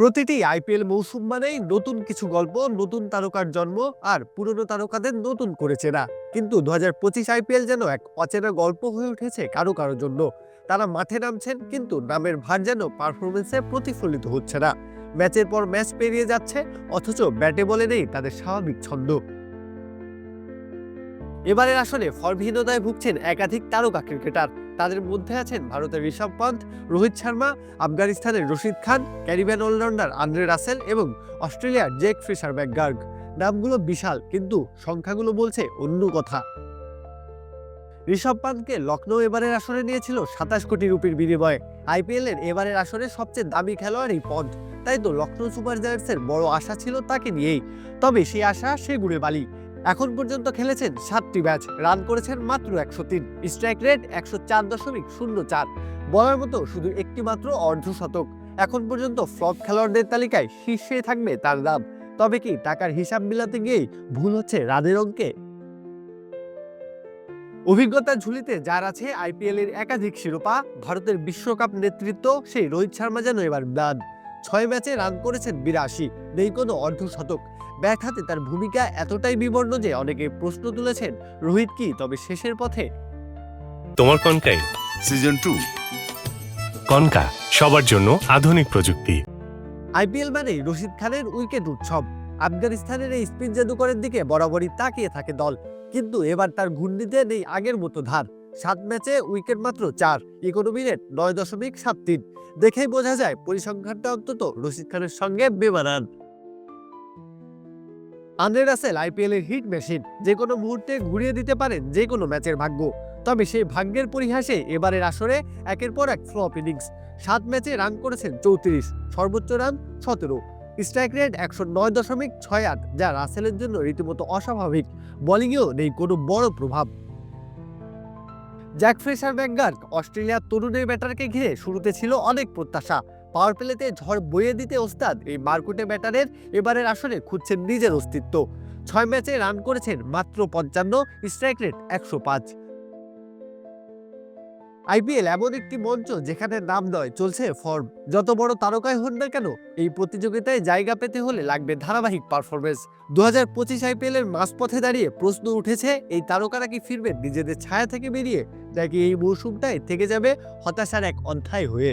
প্রতিটি আইপিএল মৌসুম মানেই নতুন কিছু গল্প, নতুন তারকার জন্ম আর পুরনো তারকাদের নতুন করে চেনা। কিন্তু দু হাজার পঁচিশ আইপিএল যেন এক অচেনা গল্প হয়ে উঠেছে কারও কারও জন্য। তারা মাঠে নামছেন, কিন্তু নামের ভার যেন পারফরমেন্সে প্রতিফলিত হচ্ছে না। ম্যাচের পর ম্যাচ পেরিয়ে যাচ্ছে, অথচ ব্যাটে বলে নেই তাদের স্বাভাবিক ছন্দ। এবারের আসলে ফর্মহীনতায় ভুগছেন একাধিক তারকা ক্রিকেটার। তাদের মধ্যে আছেন ভারতের ঋষভ পন্থ, রোহিত শর্মা, আফগানিস্তানের Rashid Khan, Caribbean allrounder Andre Russell এবং অস্ট্রেলিয়ার জেক ফিশার ব্যাকগার্গ নামগুলো বিশাল, কিন্তু সংখ্যাগুলো বলছে অন্য কথা। ঋষভ পান্তকে লখনৌ এবারের আসরে নিয়েছিল সাতাশ কোটি রুপির বিনিময়ে। আইপিএল এর এবারের আসরে সবচেয়ে দামি খেলোয়াড় এই পন্থ। তাই তো লখনৌ সুপার জায়ান্টসের বড় আশা ছিল তাকে নিয়েই। তবে সেই আশা, সে গুড়ে বালি এখন পর্যন্ত খেলেছেন সাতটি ম্যাচ, রান করেছেন মাত্র একশো তিন, স্ট্রাইক রেট একশো চার দশমিক শূন্য চার, বলার মতো শুধু একটি মাত্র অর্ধশতক এখন পর্যন্ত ফ্লপ খেলোয়াড়দের তালিকায় শীর্ষে থাকবে তার নাম, তবে কি টাকার হিসাব মিলাতে গিয়েই ভুল হচ্ছে রানের অঙ্কে? অভিজ্ঞতার ঝুলিতে যার আছে আইপিএল এর একাধিক শিরোপা, ভারতের বিশ্বকাপ নেতৃত্ব সেই রোহিত শর্মা যেন এবার ব্লান ছয় ম্যাচে রান করেছেন বিরাশি, নেই কোনো অর্ধশতক ব্যাট হাতে তার ভূমিকা এতটাই বিবর্ণ যে অনেকে প্রশ্ন তুলেছেন রোহিত কি তবে শেষের পথে? তোমার কনকাই সিজন টু কনকা সবার জন্য আধুনিক প্রযুক্তি। আইপিএল মানে রশিদ খানের উইকেট উৎসব। আফগানিস্তানের এই স্পিন জাদুকরের দিকে বরাবরই তাকিয়ে থাকে দল। কিন্তু এবার তার ঘূর্ণিতে নেই আগের মতো ধার। সাত ম্যাচে উইকেট মাত্র চার ইকোনমি রেট নয় দশমিক সাত তিন। দেখেই বোঝা যায় পরিসংখ্যানটা অন্তত রশিদ খানের সঙ্গে বেমানান। আন্দ্রে রাসেল আইপিএল এর হিট মেশিন যে কোনো মুহূর্তে ঘুরিয়ে দিতে পারেন যে কোনো ম্যাচের ভাগ্য। তবে সেই ভাগ্যের পরিহাসে এবারের আসরে একের পর এক ফ্লপ ইনিংস সাত ম্যাচে রান করেছেন চৌত্রিশ, সর্বোচ্চ রান সতেরো। স্ট্রাইক রেট একশো নয় দশমিক ছয় আট, যা রাসেলের জন্য রীতিমতো অস্বাভাবিক। বোলিংয়েও নেই কোনো বড় প্রভাব। জ্যাক ফ্রেশার ব্যাঙ্গার অস্ট্রেলিয়ার তরুণের ব্যাটারকে ঘিরে শুরুতে ছিল অনেক প্রত্যাশা। পাওয়ার প্লেতে ঝড় বইয়ে দিতে ওস্তাদ, এই মার্কুটে ব্যাটারের এবারের আসরে খুঁজছেন নিজের অস্তিত্ব। ছয় ম্যাচে রান করেছেন মাত্র পঞ্চান্ন, স্ট্রাইক রেট একশো পাঁচ। আইপিএল এমন একটি মঞ্চ যেখানে নাম নয়, চলছে ফর্ম। যত বড় তারকাই হন না কেন, এই প্রতিযোগিতায় জায়গা পেতে হলে লাগবে ধারাবাহিক পারফরমেন্স দু হাজার পঁচিশ আইপিএল এর মাঝপথে দাঁড়িয়ে প্রশ্ন উঠেছে, এই তারকারা কি ফিরবেন নিজেদের ছায়া থেকে বেরিয়ে, নাকি এই মৌসুমটাই থেকে যাবে হতাশার এক অধ্যায় হয়ে?